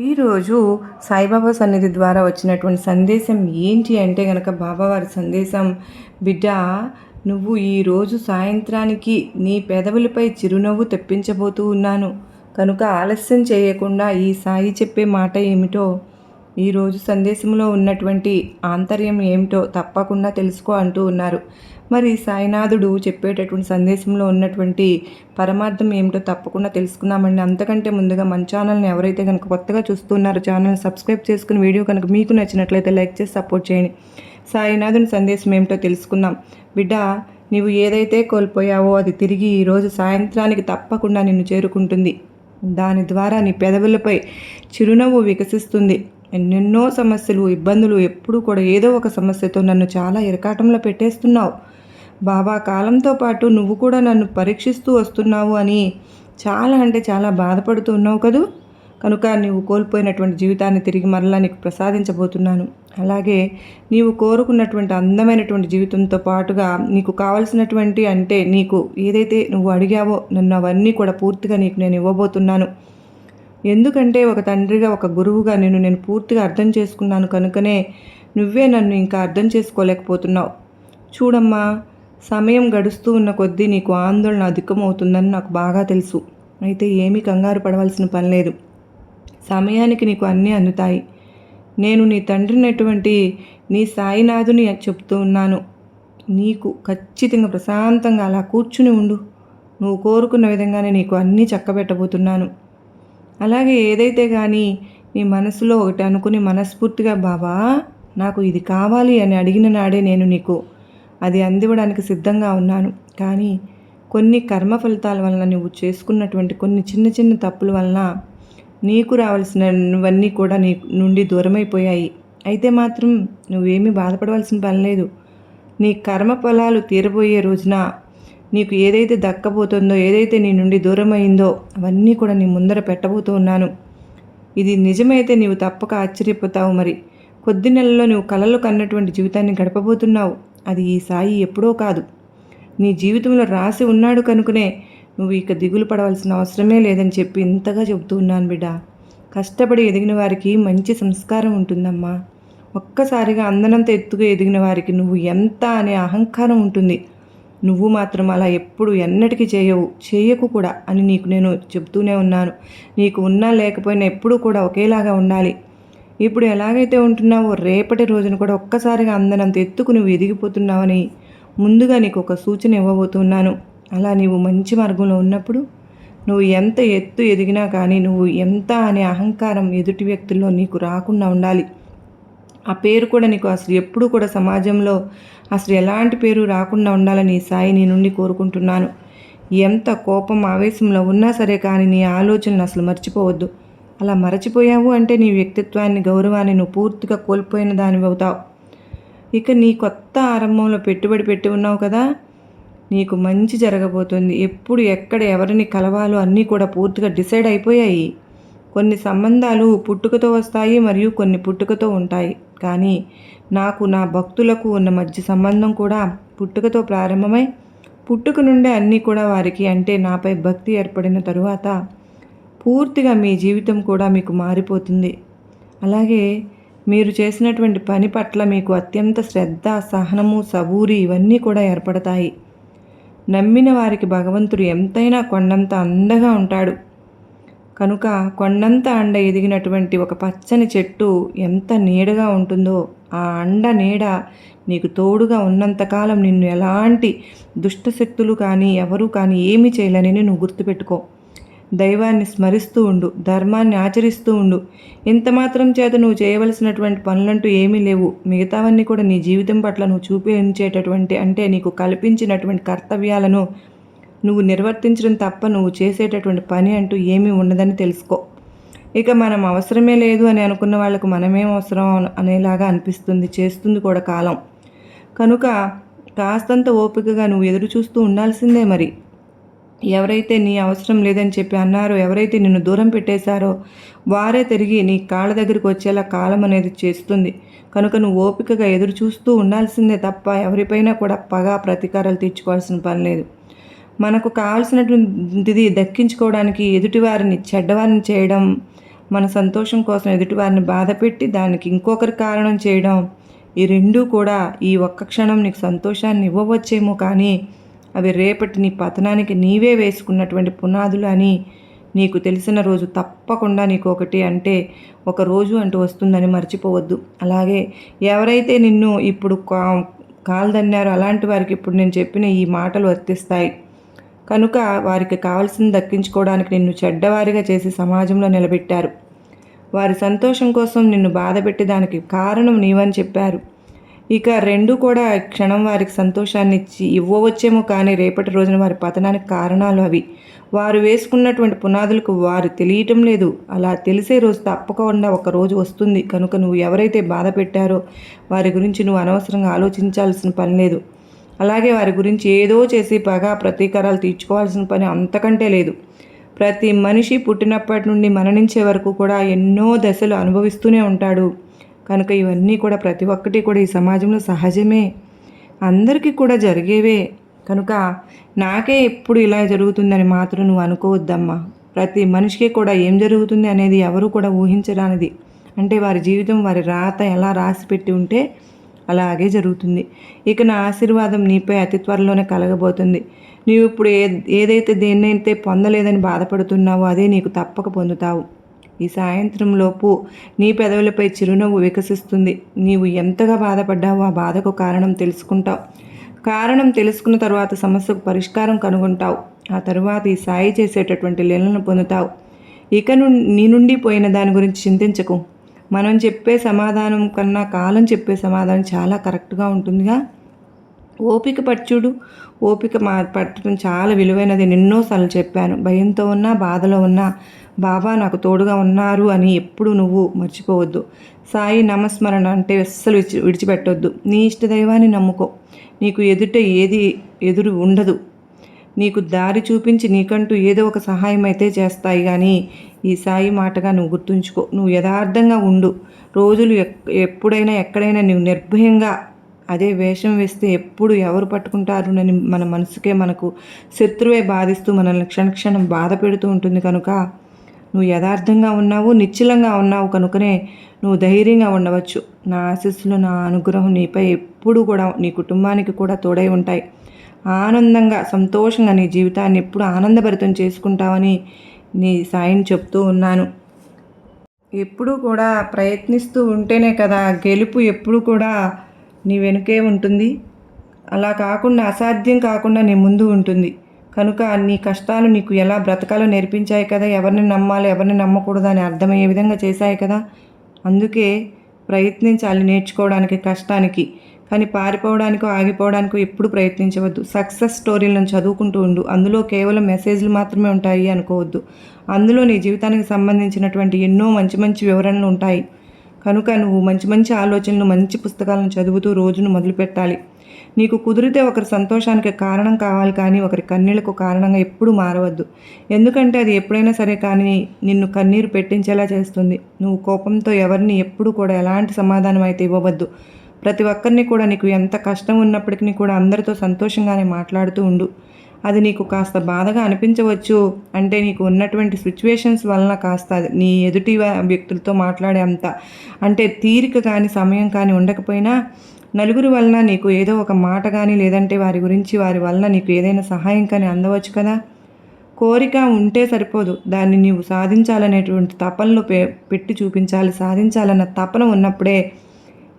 ఈరోజు సాయిబాబా సన్నిధి ద్వారా వచ్చినటువంటి సందేశం ఏంటి అంటే గనక బాబావారి సందేశం బిడ్డ నువ్వు ఈరోజు సాయంత్రానికి నీ పెదవులపై చిరునవ్వు తెప్పించబోతూ ఉన్నాను. కనుక ఆలస్యం చేయకుండా ఈ సాయి చెప్పే మాట ఏమిటో ఈరోజు సందేశంలో ఉన్నటువంటి ఆంతర్యం ఏమిటో తప్పకుండా తెలుసుకో అంటూ ఉన్నారు. మరి సాయినాథుడు చెప్పేటటువంటి సందేశంలో ఉన్నటువంటి పరమార్థం ఏమిటో తప్పకుండా తెలుసుకున్నామండి అంతకంటే ముందుగా మన ఛానల్ని ఎవరైతే కనుక కొత్తగా చూస్తున్నారో ఛానల్ సబ్స్క్రైబ్ చేసుకుని వీడియో కనుక మీకు నచ్చినట్లయితే లైక్ చేసి సపోర్ట్ చేయండి. సాయినాథుని సందేశం ఏమిటో తెలుసుకుందాం. బిడ్డ నీవు ఏదైతే కోల్పోయావో అది తిరిగి ఈరోజు సాయంత్రానికి తప్పకుండా నిన్ను చేరుకుంటుంది. దాని ద్వారా నీ పెదవులపై చిరునవ్వు వికసిస్తుంది. ఎన్నెన్నో సమస్యలు ఇబ్బందులు ఎప్పుడూ కూడా ఏదో ఒక సమస్యతో నన్ను చాలా ఇరకాటంలో పెట్టేస్తున్నావు. బాబా కాలంతో పాటు నువ్వు కూడా నన్ను పరీక్షిస్తూ వస్తున్నావు అని చాలా అంటే చాలా బాధపడుతూ ఉన్నావు కదూ? కనుక నీవు కోల్పోయినటువంటి జీవితాన్ని తిరిగి మరలా నీకు ప్రసాదించబోతున్నాను. అలాగే నీవు కోరుకున్నటువంటి అందమైనటువంటి జీవితంతో పాటుగా నీకు కావలసినటువంటి అంటే నీకు ఏదైతే నువ్వు అడిగావో నన్ను అవన్నీ కూడా పూర్తిగా నీకు నేను ఇవ్వబోతున్నాను. ఎందుకంటే ఒక తండ్రిగా ఒక గురువుగా నేను నేను పూర్తిగా అర్థం చేసుకున్నాను కనుకనే నువ్వే నన్ను ఇంకా అర్థం చేసుకోలేకపోతున్నావు. చూడమ్మా సమయం గడుస్తూ ఉన్న కొద్దీ నీకు ఆందోళన అధికమవుతుందని నాకు బాగా తెలుసు. అయితే ఏమీ కంగారు పడవలసిన పని లేదు. సమయానికి నీకు అన్నీ అందుతాయి. నేను నీ తండ్రినటువంటి నీ సాయినాథుని చెప్తూ ఉన్నాను. నీకు ఖచ్చితంగా ప్రశాంతంగా అలా కూర్చుని ఉండు. నువ్వు కోరుకున్న విధంగానే నీకు అన్నీ చక్కబెట్టబోతున్నాను. అలాగే ఏదైతే కానీ నీ మనసులో ఒకటి అనుకుని మనస్ఫూర్తిగా బాబా నాకు ఇది కావాలి అని అడిగిన నాడే నేను నీకు అది అందివ్వడానికి సిద్ధంగా ఉన్నాను. కానీ కొన్ని కర్మ ఫలితాల వలన నువ్వు చేసుకున్నటువంటి కొన్ని చిన్న చిన్న తప్పుల వలన నీకు రావాల్సినవన్నీ కూడా నీ నుండి దూరమైపోయాయి. అయితే మాత్రం నువ్వేమీ బాధపడవలసిన పని లేదు. నీ కర్మ ఫలాలు తీరబోయే రోజున నీకు ఏదైతే దక్కబోతుందో ఏదైతే నీ నుండి దూరమైందో అవన్నీ కూడా నీ ముందర పెట్టబోతూ ఉన్నాను. ఇది నిజమైతే నీవు తప్పక ఆశ్చర్యపోతావు మరి. కొద్ది నెలల్లో నువ్వు కలలు కన్నటువంటి జీవితాన్ని గడపబోతున్నావు. అది ఈ సాయి ఎప్పుడో కాదు. నీ జీవితంలో రాసి ఉన్నాడు కనుకనే నువ్వు ఇక దిగులు పడవలసిన అవసరమే లేదని చెప్పి ఇంతగా చెబుతూ ఉన్నాను బిడ్డ. కష్టపడి ఎదిగిన వారికి మంచి సంస్కారం ఉంటుందమ్మా. ఒక్కసారిగా అందనంత ఎత్తుగా ఎదిగిన వారికి నువ్వు ఎంత అనే అహంకారం ఉంటుంది. నువ్వు మాత్రం అలా ఎప్పుడు ఎన్నటికీ చేయవు చేయకు కూడా అని నీకు నేను చెబుతూనే ఉన్నాను. నీకు ఉన్నా లేకపోయినా ఎప్పుడూ కూడా ఒకేలాగా ఉండాలి. ఇప్పుడు ఎలాగైతే ఉంటున్నావో రేపటి రోజున కూడా ఒక్కసారిగా అందనంత ఎత్తుకు నువ్వు ఎదిగిపోతున్నావని ముందుగా నీకు ఒక సూచన ఇవ్వబోతున్నాను. అలా నీవు మంచి మార్గంలో ఉన్నప్పుడు నువ్వు ఎంత ఎత్తు ఎదిగినా కానీ నువ్వు ఎంత అనే అహంకారం ఎదుటి వ్యక్తుల్లో నీకు రాకుండా ఉండాలి. ఆ పేరు కూడా నీకు అసలు ఎప్పుడు కూడా సమాజంలో అసలు ఎలాంటి పేరు రాకుండా ఉండాలని సాయి నీ నుండి కోరుకుంటున్నాను. ఎంత కోపం ఆవేశంలో ఉన్నా సరే కానీ నీ ఆలోచనలు అసలు మర్చిపోవద్దు. అలా మరచిపోయావు అంటే నీ వ్యక్తిత్వాన్ని గౌరవాన్ని నువ్వు పూర్తిగా కోల్పోయిన దానివి అవుతావు. ఇక నీ కొత్త ఆరంభంలో పెట్టుబడి పెట్టి ఉన్నావు కదా నీకు మంచి జరగబోతుంది. ఎప్పుడు ఎక్కడ ఎవరిని కలవాలో అన్నీ కూడా పూర్తిగా డిసైడ్ అయిపోయాయి. కొన్ని సంబంధాలు పుట్టుకతో వస్తాయి మరియు కొన్ని పుట్టుకతో ఉంటాయి. కానీ నాకు నా భక్తులకు ఉన్న మధ్య సంబంధం కూడా పుట్టుకతో ప్రారంభమై పుట్టుక నుండే అన్నీ కూడా వారికి అంటే నాపై భక్తి ఏర్పడిన తరువాత పూర్తిగా మీ జీవితం కూడా మీకు మారిపోతుంది. అలాగే మీరు చేసినటువంటి పని పట్ల మీకు అత్యంత శ్రద్ధ సహనము సబూరి ఇవన్నీ కూడా ఏర్పడతాయి. నమ్మిన వారికి భగవంతుడు ఎంతైనా కొండంత అందగా ఉంటాడు. కనుక కొండంత అండ ఎదిగినటువంటి ఒక పచ్చని చెట్టు ఎంత నీడగా ఉంటుందో ఆ అండ నీడ నీకు తోడుగా ఉన్నంతకాలం నిన్ను ఎలాంటి దుష్టశక్తులు కానీ ఎవరు కానీ ఏమి చేయలేని నువ్వు గుర్తుపెట్టుకో. దైవాన్ని స్మరిస్తూ ఉండు ధర్మాన్ని ఆచరిస్తూ ఉండు. ఇంత మాత్రం చేత నువ్వు చేయవలసినటువంటి పనులంటూ ఏమీ లేవు. మిగతావన్నీ కూడా నీ జీవితం పట్ల నువ్వు చూపించేటటువంటి అంటే నీకు కల్పించినటువంటి కర్తవ్యాలను నువ్వు నిర్వర్తించడం తప్ప నువ్వు చేసేటటువంటి పని అంటూ ఏమీ ఉండదని తెలుసుకో. ఇక మనం అవసరమే లేదు అని అనుకున్న వాళ్ళకు మనమేం అవసరం అనేలాగా అనిపిస్తుంది. చేస్తుంది కూడా కాలం. కనుక కాస్తంత ఓపికగా నువ్వు ఎదురు చూస్తూ ఉండాల్సిందే మరి. ఎవరైతే నీ అవసరం లేదని చెప్పి అన్నారో ఎవరైతే నిన్ను దూరం పెట్టేశారో వారే తిరిగి నీ కాళ్ళ దగ్గరికి వచ్చేలా కాలం అనేది చేస్తుంది. కనుక నువ్వు ఓపికగా ఎదురు చూస్తూ ఉండాల్సిందే తప్ప ఎవరిపైనా కూడా పగా ప్రతీకారాలు తీర్చుకోవాల్సిన పని లేదు. మనకు కావాల్సినటువంటిది దక్కించుకోవడానికి ఎదుటివారిని చెడ్డవారిని చేయడం మన సంతోషం కోసం ఎదుటివారిని బాధపెట్టి దానికి ఇంకొకరి కారణం చేయడం ఈ రెండూ కూడా ఈ ఒక్క క్షణం నీకు సంతోషాన్ని ఇవ్వవచ్చేమో కానీ అవి రేపటి నీ పతనానికి నీవే వేసుకున్నటువంటి పునాదులు అని నీకు తెలిసిన రోజు తప్పకుండా నీకు ఒకటి అంటే ఒక రోజు అంటూ వస్తుందని మర్చిపోవద్దు. అలాగే ఎవరైతే నిన్ను ఇప్పుడు కా కాల్దన్నారో అలాంటి వారికి ఇప్పుడు నేను చెప్పిన ఈ మాటలు వర్తిస్తాయి. కనుక వారికి కావలసింది దక్కించుకోవడానికి నిన్ను చెడ్డవారిగా చేసి సమాజంలో నిలబెట్టారు. వారి సంతోషం కోసం నిన్ను బాధపెట్టి దానికి కారణం నీవని చెప్పారు. ఇక రెండు కూడా క్షణం వారికి సంతోషాన్ని ఇచ్చి ఇవ్వవచ్చేమో కానీ రేపటి రోజున వారి పతనానికి కారణాలు అవి. వారు వేసుకున్నటువంటి పునాదులకు వారు తెలియటం లేదు. అలా తెలిసే రోజు తప్పకుండా ఒక రోజు వస్తుంది. కనుక నువ్వు ఎవరైతే బాధ పెట్టారో వారి గురించి నువ్వు అనవసరంగా ఆలోచించాల్సిన పని లేదు. అలాగే వారి గురించి ఏదో చేసి పగా ప్రతీకారాలు తీర్చుకోవాల్సిన పని అంతకంటే లేదు. ప్రతి మనిషి పుట్టినప్పటి నుండి మరణించే వరకు కూడా ఎన్నో దశలు అనుభవిస్తూనే ఉంటాడు. కనుక ఇవన్నీ కూడా ప్రతి ఒక్కటి కూడా ఈ సమాజంలో సహజమే. అందరికీ కూడా జరిగేవే. కనుక నాకే ఎప్పుడు ఇలా జరుగుతుందని మాత్రం నువ్వు అనుకోవద్దమ్మా. ప్రతి మనిషికి కూడా ఏం జరుగుతుంది అనేది ఎవరు కూడా ఊహించరానిది. అంటే వారి జీవితం వారి రాత ఎలా రాసి పెట్టి ఉంటే అలాగే జరుగుతుంది. ఇక నా ఆశీర్వాదం నీపై అతి త్వరలోనే కలగబోతుంది. నీవు ఇప్పుడు ఏ ఏదైతే దేన్నైతే పొందలేదని బాధపడుతున్నావో అదే నీకు తప్పక పొందుతావు. ఈ సాయంత్రంలోపు నీ పెదవులపై చిరునవ్వు వికసిస్తుంది. నీవు ఎంతగా బాధపడ్డావో ఆ బాధకు కారణం తెలుసుకుంటావు. కారణం తెలుసుకున్న తర్వాత సమస్యకు పరిష్కారం కనుగొంటావు. ఆ తరువాత ఈ సాయి చేసేటటువంటి లీలను పొందుతావు. ఇక నుండి నీ నుండి పోయిన దాని గురించి చింతించకు. మనం చెప్పే సమాధానం కన్నా కాలం చెప్పే సమాధానం చాలా కరెక్ట్గా ఉంటుందిగా. ఓపిక పట్టుడు ఓపిక మా పట్టడం చాలా విలువైనది. ఎన్నోసార్లు చెప్పాను. భయంతో ఉన్నా బాధలో ఉన్నా బాబా నాకు తోడుగా ఉన్నారు అని ఎప్పుడు నువ్వు మర్చిపోవద్దు. సాయి నామస్మరణ అంటే అస్సలు విడిచి విడిచిపెట్టొద్దు. నీ ఇష్ట దైవాన్ని నమ్ముకో. నీకు ఎదుట ఏది ఎదురు ఉండదు. నీకు దారి చూపించి నీకంటూ ఏదో ఒక సహాయం అయితే చేస్తాయి కానీ ఈ సాయి మాటగా నువ్వు గుర్తుంచుకో. నువ్వు యథార్థంగా ఉండు. రోజులు ఎప్పుడైనా ఎక్కడైనా నువ్వు నిర్భయంగా అదే వేషం వేస్తే ఎప్పుడు ఎవరు పట్టుకుంటారు అని మన మనసుకే మనకు శత్రువే బాధిస్తూ మనల్ని క్షణక్షణం బాధ పెడుతూ ఉంటుంది కనుక నువ్వు యథార్థంగా ఉన్నావు నిశ్చలంగా ఉన్నావు కనుకనే నువ్వు ధైర్యంగా ఉండవచ్చు. నా ఆశస్సులు నా అనుగ్రహం నీపై ఎప్పుడు కూడా నీ కుటుంబానికి కూడా తోడై ఉంటాయి. ఆనందంగా సంతోషంగా నీ జీవితాన్ని ఎప్పుడు ఆనందభరితం చేసుకుంటావని నీ సాయం చెప్తూ ఉన్నాను. ఎప్పుడూ కూడా ప్రయత్నిస్తూ ఉంటేనే కదా గెలుపు ఎప్పుడు కూడా నీ వెనుకే ఉంటుంది. అలా కాకుండా అసాధ్యం కాకుండా నీ ముందు ఉంటుంది. కనుక నీ కష్టాలు నీకు ఎలా బ్రతకాలో నేర్పించాయి కదా ఎవరిని నమ్మాలి ఎవరిని నమ్మకూడదు అని అర్థమయ్యే విధంగా చేశాయి కదా. అందుకే ప్రయత్నించాలి నేర్చుకోవడానికి కష్టానికి. కానీ పారిపోవడానికో ఆగిపోవడానికో ఎప్పుడు ప్రయత్నించవద్దు. సక్సెస్ స్టోరీలను చదువుకుంటూ ఉండు. అందులో కేవలం మెసేజ్లు మాత్రమే ఉంటాయి అనుకోవద్దు. అందులో నీ జీవితానికి సంబంధించినటువంటి ఎన్నో మంచి మంచి వివరణలు ఉంటాయి. కనుక నువ్వు మంచి మంచి ఆలోచనలు మంచి పుస్తకాలను చదువుతూ రోజును మొదలుపెట్టాలి. నీకు కుదిరితే ఒకరి సంతోషానికి కారణం కావాలి కానీ ఒకరి కన్నీళ్ళకు కారణంగా ఎప్పుడు మారవద్దు. ఎందుకంటే అది ఎప్పుడైనా సరే కానీ నిన్ను కన్నీరు పెట్టించేలా చేస్తుంది. నువ్వు కోపంతో ఎవరిని ఎప్పుడు కూడా ఎలాంటి సమాధానం అయితే ఇవ్వవద్దు. ప్రతి ఒక్కరిని కూడా నీకు ఎంత కష్టం ఉన్నప్పటికీ కూడా అందరితో సంతోషంగానే మాట్లాడుతూ ఉండు. అది నీకు కాస్త బాధగా అనిపించవచ్చు. అంటే నీకు ఉన్నటువంటి సిచ్యువేషన్స్ వలన కాస్త నీ ఎదుటి వ్యక్తులతో మాట్లాడే అంత అంటే తీరిక కానీ సమయం కానీ ఉండకపోయినా నలుగురు వలన నీకు ఏదో ఒక మాట కానీ లేదంటే వారి గురించి వారి వలన నీకు ఏదైనా సహాయం కానీ అందవచ్చు కదా? కోరిక ఉంటే సరిపోదు. దాన్ని నీవు సాధించాలనేటువంటి తపనలో పెట్టి చూపించాలి. సాధించాలన్న తపన ఉన్నప్పుడే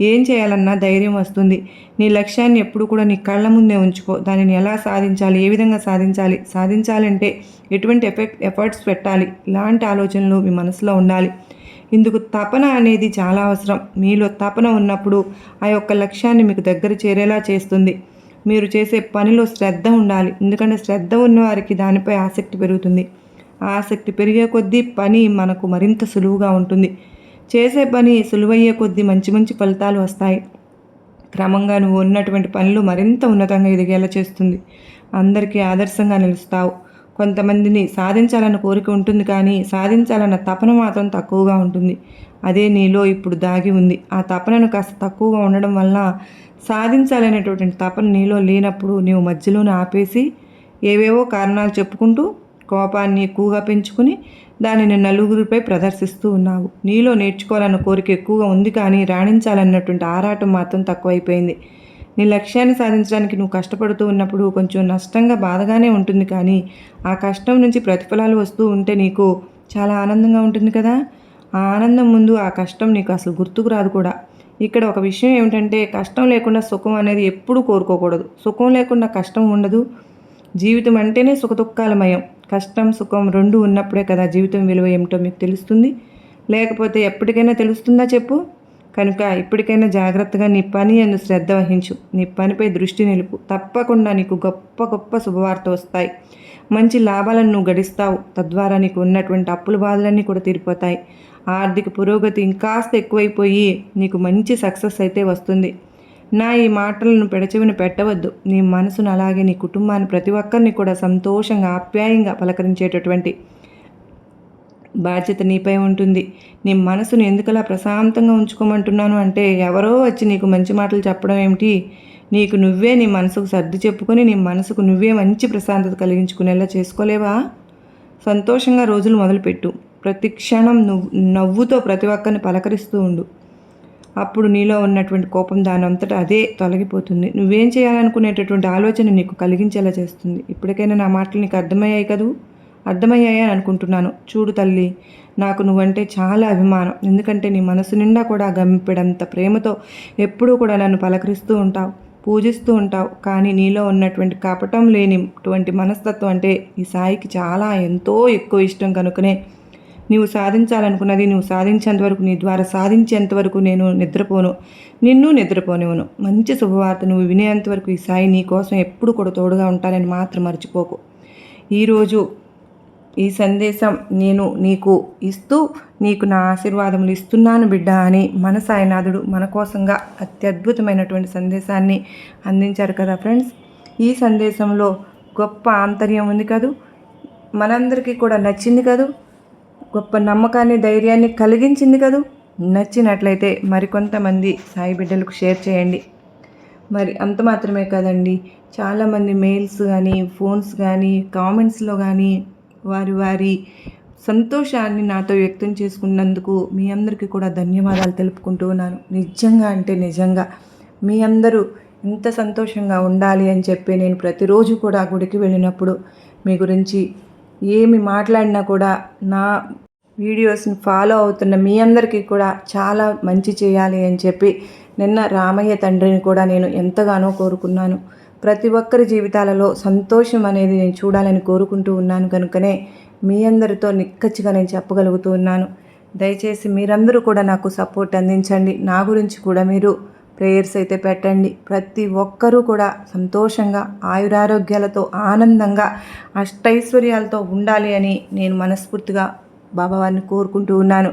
ఏం చేయాలన్నా ధైర్యం వస్తుంది. నీ లక్ష్యాన్ని ఎప్పుడు కూడా నీ కళ్ళ ముందే ఉంచుకో. దానిని ఎలా సాధించాలి? ఏ విధంగా సాధించాలి? సాధించాలంటే ఎటువంటి ఎఫెక్ట్ ఎఫర్ట్స్ పెట్టాలి? ఇలాంటి ఆలోచనలు మీ మనసులో ఉండాలి. ఇందుకు తపన అనేది చాలా అవసరం. మీలో తపన ఉన్నప్పుడు ఆ యొక్క లక్ష్యాన్ని మీకు దగ్గర చేరేలా చేస్తుంది. మీరు చేసే పనిలో శ్రద్ధ ఉండాలి. ఎందుకంటే శ్రద్ధ ఉన్నవారికి దానిపై ఆసక్తి పెరుగుతుంది. ఆసక్తి పెరిగే కొద్దీ పని మనకు మరింత సులువుగా ఉంటుంది. చేసే పని సులువయ్యే కొద్దీ మంచి మంచి ఫలితాలు వస్తాయి. క్రమంగా నువ్వు ఉన్నటువంటి పనులు మరింత ఉన్నతంగా ఎదిగేలా చేస్తుంది. అందరికీ ఆదర్శంగా నిలుస్తావు. కొంతమందిని సాధించాలన్న కోరిక ఉంటుంది కానీ సాధించాలన్న తపన మాత్రం తక్కువగా ఉంటుంది. అదే నీలో ఇప్పుడు దాగి ఉంది. ఆ తపనను కాస్త తక్కువగా ఉండడం వల్ల సాధించాలనేటువంటి తపన నీలో లేనప్పుడు నీవు మధ్యలోనే ఆపేసి ఏవేవో కారణాలు చెప్పుకుంటూ కోపాన్ని ఎక్కువగా పెంచుకుని దానిని నలుగురిపై ప్రదర్శిస్తూ ఉన్నావు. నీలో నేర్చుకోవాలన్న కోరిక ఎక్కువగా ఉంది కానీ రాణించాలన్నటువంటి ఆరాటం మాత్రం తక్కువైపోయింది. నీ లక్ష్యాన్ని సాధించడానికి నువ్వు కష్టపడుతూ ఉన్నప్పుడు కొంచెం నష్టంగా బాధగానే ఉంటుంది కానీ ఆ కష్టం నుంచి ప్రతిఫలాలు వస్తూ ఉంటే నీకు చాలా ఆనందంగా ఉంటుంది కదా? ఆ ఆనందం ముందు ఆ కష్టం నీకు అసలు గుర్తుకు రాదు కూడా. ఇక్కడ ఒక విషయం ఏమిటంటే కష్టం లేకుండా సుఖం అనేది ఎప్పుడూ కోరుకోకూడదు. సుఖం లేకుండా కష్టం ఉండదు. జీవితం అంటేనే సుఖదుఖాలమయం కష్టం సుఖం రెండు ఉన్నప్పుడే కదా జీవితం విలువ ఏమిటో మీకు తెలుస్తుంది. లేకపోతే ఎప్పటికైనా తెలుస్తుందా చెప్పు? కనుక ఇప్పటికైనా జాగ్రత్తగా నీ పని అందు శ్రద్ధ వహించు. నీ పనిపై దృష్టి నిలుపు. తప్పకుండా నీకు గొప్ప గొప్ప శుభవార్త వస్తాయి. మంచి లాభాలను నువ్వు గడిస్తావు. తద్వారా నీకు ఉన్నటువంటి అప్పుల బాధలన్నీ కూడా తీరిపోతాయి. ఆర్థిక పురోగతి ఇంకాస్త ఎక్కువైపోయి నీకు మంచి సక్సెస్ అయితే వస్తుంది. నా ఈ మాటలను పెడచెవిన పెట్టవద్దు. నీ మనసును అలాగే నీ కుటుంబాన్ని ప్రతి ఒక్కరిని కూడా సంతోషంగా ఆప్యాయంగా పలకరించేటటువంటి బాధ్యత నీపై ఉంటుంది. నీ మనసును ఎందుకలా ప్రశాంతంగా ఉంచుకోమంటున్నాను అంటే ఎవరో వచ్చి నీకు మంచి మాటలు చెప్పడం ఏమిటి? నీకు నువ్వే నీ మనసుకు సర్ది చెప్పుకొని నీ మనసుకు నువ్వే మంచి ప్రశాంతత కలిగించుకునేలా చేసుకోలేవా? సంతోషంగా రోజులు మొదలుపెట్టు. ప్రతి క్షణం నువ్వు నవ్వుతో ప్రతి ఒక్కరిని పలకరిస్తూ ఉండు. అప్పుడు నీలో ఉన్నటువంటి కోపం దాని అంతటా అదే తొలగిపోతుంది. నువ్వేం చేయాలనుకునేటటువంటి ఆలోచన నీకు కలిగించేలా చేస్తుంది. ఇప్పటికైనా నా మాటలు నీకు అర్థమయ్యాయి కదూ? అర్థమయ్యాయని అనుకుంటున్నాను. చూడు తల్లి నాకు నువ్వంటే చాలా అభిమానం. ఎందుకంటే నీ మనసు నిండా కూడా గంపెడంత ప్రేమతో ఎప్పుడూ కూడా నన్ను పలకరిస్తూ ఉంటావు పూజిస్తూ ఉంటావు. కానీ నీలో ఉన్నటువంటి కపటం లేనిటువంటి మనస్తత్వం అంటే ఈ సాయికి చాలా ఎంతో ఎక్కువ ఇష్టం కనుకనే నీవు సాధించాలనుకున్నది నువ్వు సాధించేంత వరకు నీ ద్వారా సాధించేంత వరకు నేను నిద్రపోను. నిన్ను నిద్రపోనివ్వను. మంచి శుభవార్త నువ్వు వినేంత వరకు ఈ సాయి నీ కోసం ఎప్పుడు కూడా తోడుగా ఉంటానని మాత్రం మర్చిపోకు. ఈరోజు ఈ సందేశం నేను నీకు ఇస్తూ నీకు నా ఆశీర్వాదములు ఇస్తున్నాను బిడ్డ అని మన సాయినాథుడు మన కోసంగా అత్యద్భుతమైనటువంటి సందేశాన్ని అందించారు కదా ఫ్రెండ్స్. ఈ సందేశంలో గొప్ప ఆంతర్యం ఉంది కదూ? మనందరికీ కూడా నచ్చింది కదూ? గొప్ప నమ్మకాన్ని ధైర్యాన్ని కలిగించింది కదూ? నచ్చినట్లయితే మరికొంతమంది సాయి బిడ్డలకు షేర్ చేయండి. మరి అంత మాత్రమే కదండి. చాలామంది మెయిల్స్ కానీ ఫోన్స్ కానీ కామెంట్స్లో కానీ వారి వారి సంతోషాన్ని నాతో వ్యక్తం చేసుకున్నందుకు మీ అందరికీ కూడా ధన్యవాదాలు తెలుపుకుంటూ ఉన్నాను. నిజంగా అంటే నిజంగా మీ అందరూ ఇంత సంతోషంగా ఉండాలి అని చెప్పి నేను ప్రతిరోజు కూడా గుడికి వెళ్ళినప్పుడు మీ గురించి ఏమి మాట్లాడినా కూడా నా వీడియోస్ని ఫాలో అవుతున్న మీ అందరికీ కూడా చాలా మంచి చేయాలి అని చెప్పి నిన్న రామయ్య తండ్రిని కూడా నేను ఎంతగానో కోరుకున్నాను. ప్రతి ఒక్కరి జీవితాలలో సంతోషం అనేది నేను చూడాలని కోరుకుంటూ ఉన్నాను కనుకనే మీ అందరితో నిక్కచ్చిగా నేను చెప్పగలుగుతూ ఉన్నాను. దయచేసి మీరందరూ కూడా నాకు సపోర్ట్ అందించండి. నా గురించి కూడా మీరు ప్రేయర్స్ అయితే పెట్టండి. ప్రతి ఒక్కరూ కూడా సంతోషంగా ఆయురారోగ్యాలతో ఆనందంగా అష్టైశ్వర్యాలతో ఉండాలి అని నేను మనస్ఫూర్తిగా బాబావారిని కోరుకుంటూ ఉన్నాను.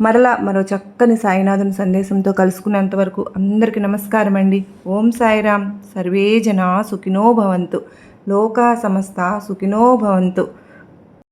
మరలా మరో చక్కని సాయినాథుని సందేశంతో కలుసుకున్నంత వరకు అందరికీ నమస్కారం అండి. ఓం సాయిరామ్. సర్వే జనా సుఖినో భవంతు. లోకా సమస్త సుఖినో భవంతు.